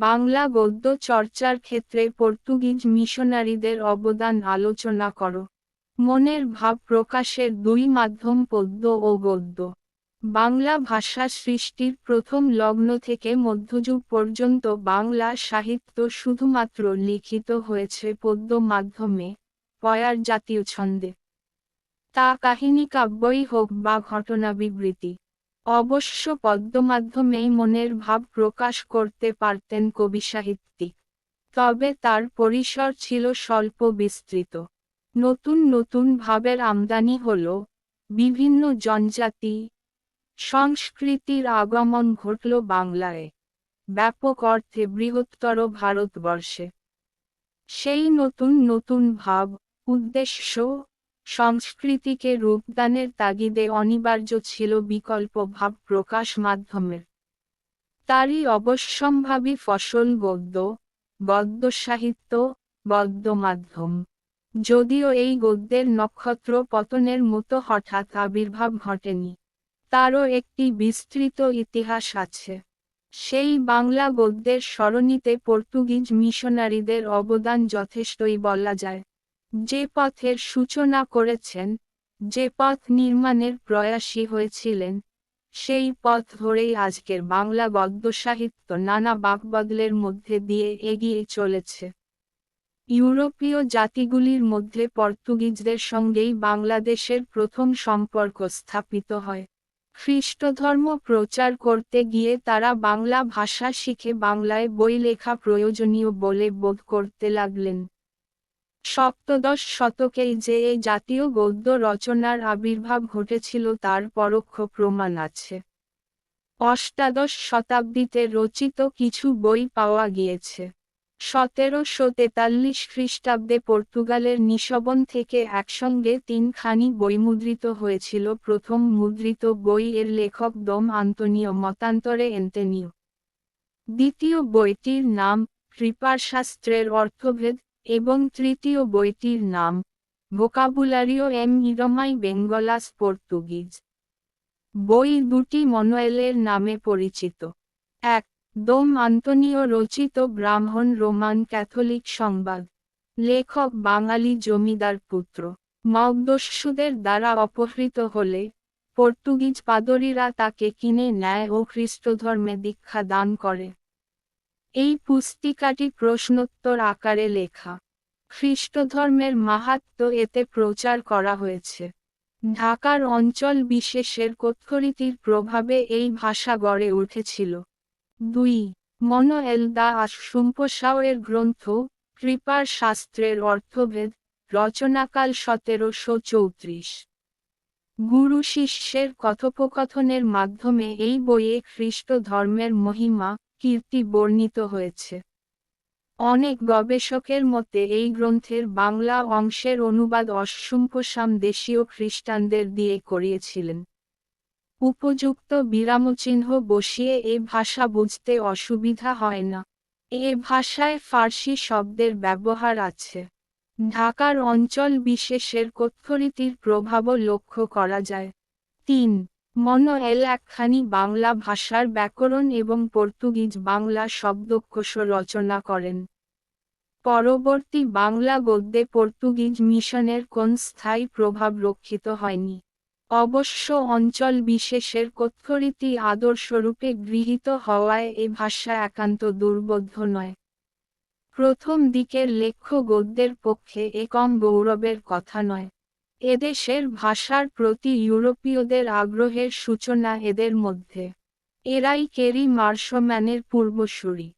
বাংলা গদ্য চর্চার ক্ষেত্রে পর্তুগিজ মিশনারিদের অবদান আলোচনা করো। মনের ভাব প্রকাশের দুই মাধ্যম পদ্য ও গদ্য। বাংলা ভাষা সৃষ্টির প্রথম লগ্ন থেকে মধ্যযুগ পর্যন্ত বাংলা সাহিত্য শুধুমাত্র লিখিত হয়েছে পদ্য মাধ্যমে, পয়ার জাতীয় ছন্দে। তা কাহিনী কাব্যই হোক বা ঘটনা বিবৃতি অবশ্য পদ্য মাধ্যমেই মনের ভাব প্রকাশ করতে পারতেন কবি সাহিত্যিক। তবে তার পরিসর ছিল স্বল্প বিস্তৃত। নতুন নতুন ভাবের আমদানি হল, বিভিন্ন জনজাতি, সংস্কৃতির আগমন ঘটল বাংলায়। ব্যাপক অর্থে বৃহত্তর ভারতবর্ষে। সেই নতুন নতুন ভাব, উদ্দেশ্য সংস্কৃতিকে রূপদানের তাগিদে অনিবার্য ছিল বিকল্প ভাব প্রকাশ মাধ্যমের। তারই অবশ্যম্ভাবী ফসল গদ্য গদ্য সাহিত্য, গদ্য মাধ্যম। যদিও এই গদ্যের নক্ষত্র পতনের মতো হঠাৎ আবির্ভাব ঘটেনি, তারও একটি বিস্তৃত ইতিহাস আছে। সেই বাংলা গদ্যের স্মরণীতে পর্তুগিজ মিশনারিদের অবদান যথেষ্টই বলা যায়। যে পথের সূচনা করেছেন, যে পথ নির্মাণের প্রয়াসী হয়েছিলেন, সেই পথ ধরেই আজকের বাংলা গদ্য সাহিত্য নানা বাকবদলের মধ্যে দিয়ে এগিয়ে চলেছে। ইউরোপীয় জাতিগুলির মধ্যে পর্তুগিজদের সঙ্গেই বাংলাদেশের প্রথম সম্পর্ক স্থাপিত হয়। খ্রিস্টধর্ম প্রচার করতে গিয়ে তারা বাংলা ভাষা শিখে বাংলায় বই লেখা প্রয়োজনীয় বলে বোধ করতে লাগলেন। সপ্তদশ শতকেই যে এই জাতীয় গদ্য রচনার আবির্ভাব ঘটেছিল তার পরোক্ষ প্রমাণ আছে। অষ্টাদশ শতাব্দীতে রচিত কিছু বই পাওয়া গিয়েছে। সতেরোশো তেতাল্লিশ খ্রিস্টাব্দে পর্তুগালের নিশবন থেকে একসঙ্গে তিনখানি বই মুদ্রিত হয়েছিল। প্রথম মুদ্রিত বই এর লেখক দম আন্তনীয় মতান্তরে এন্তেনিও দ্বিতীয় বইটির নাম কৃপার শাস্ত্রের অর্থভেদ। এবং তৃতীয় বইটির নাম, ভোকাবুলারিও এম ইরমাই বেঙ্গলাস পর্তুগিজ। বই দুটি মনোয়েলের নামে পরিচিত। এক দোম আন্তনীয় রচিত ব্রাহ্মণ রোমান ক্যাথলিক সংবাদ। লেখক বাঙালি জমিদার পুত্র। মগদস্যুদের দ্বারা অপহৃত হলে, পর্তুগিজ পাদরীরা তাকে কিনে নেয় ও খ্রিস্টধর্মে দীক্ষা দান করে। এই পুস্তিকাটি প্রশ্নোত্তর আকারে লেখা। খ্রিস্টধর্মের মাহাত্ম এতে প্রচার করা হয়েছে। ঢাকার অঞ্চল বিশেষের কথ্যরীতির প্রভাবে এই ভাষা গড়ে উঠেছিল। দুই মন এলদা এর গ্রন্থ, কৃপার শাস্ত্রের অর্থভেদ, রচনাকাল সতেরোশো চৌত্রিশ। গুরু শিষ্যের কথোপকথনের মাধ্যমে এই বইয়ে খ্রিস্ট ধর্মের মহিমা কীর্তি বর্ণিত হয়েছে। অনেক গবেষকের মতে এই গ্রন্থের বাংলা অংশের অনুবাদ অসুম্পসাম দেশীয় খ্রিস্টানদের দিয়ে করিয়েছিলেন। উপযুক্ত বিরামচিহ্ন বসিয়ে এ ভাষা বুঝতে অসুবিধা হয় না। এ ভাষায় ফার্সি শব্দের ব্যবহার আছে। ঢাকার অঞ্চল বিশেষের কথ্যরীতির প্রভাবও লক্ষ্য করা যায়। তিন মন এল একখানি বাংলা ভাষার ব্যাকরণ এবং পর্তুগিজ বাংলা শব্দকোষ রচনা করেন। পরবর্তী বাংলা গদ্যে পর্তুগিজ মিশনের কোন স্থায়ী প্রভাব রক্ষিত হয়নি। অবশ্য অঞ্চল বিশেষের কথ্যরীতি আদর্শরূপে গৃহীত হওয়ায় এ ভাষা একান্ত দুর্বোধ্য নয়। প্রথম দিকের লেখ্য গদ্যের পক্ষে এ কম গৌরবের কথা নয়। এদেশের ভাষার প্রতি ইউরোপীয়দের আগ্রহের সূচনা এদের মধ্যে। এরাই কেরি মার্শম্যানের পূর্বসূরি।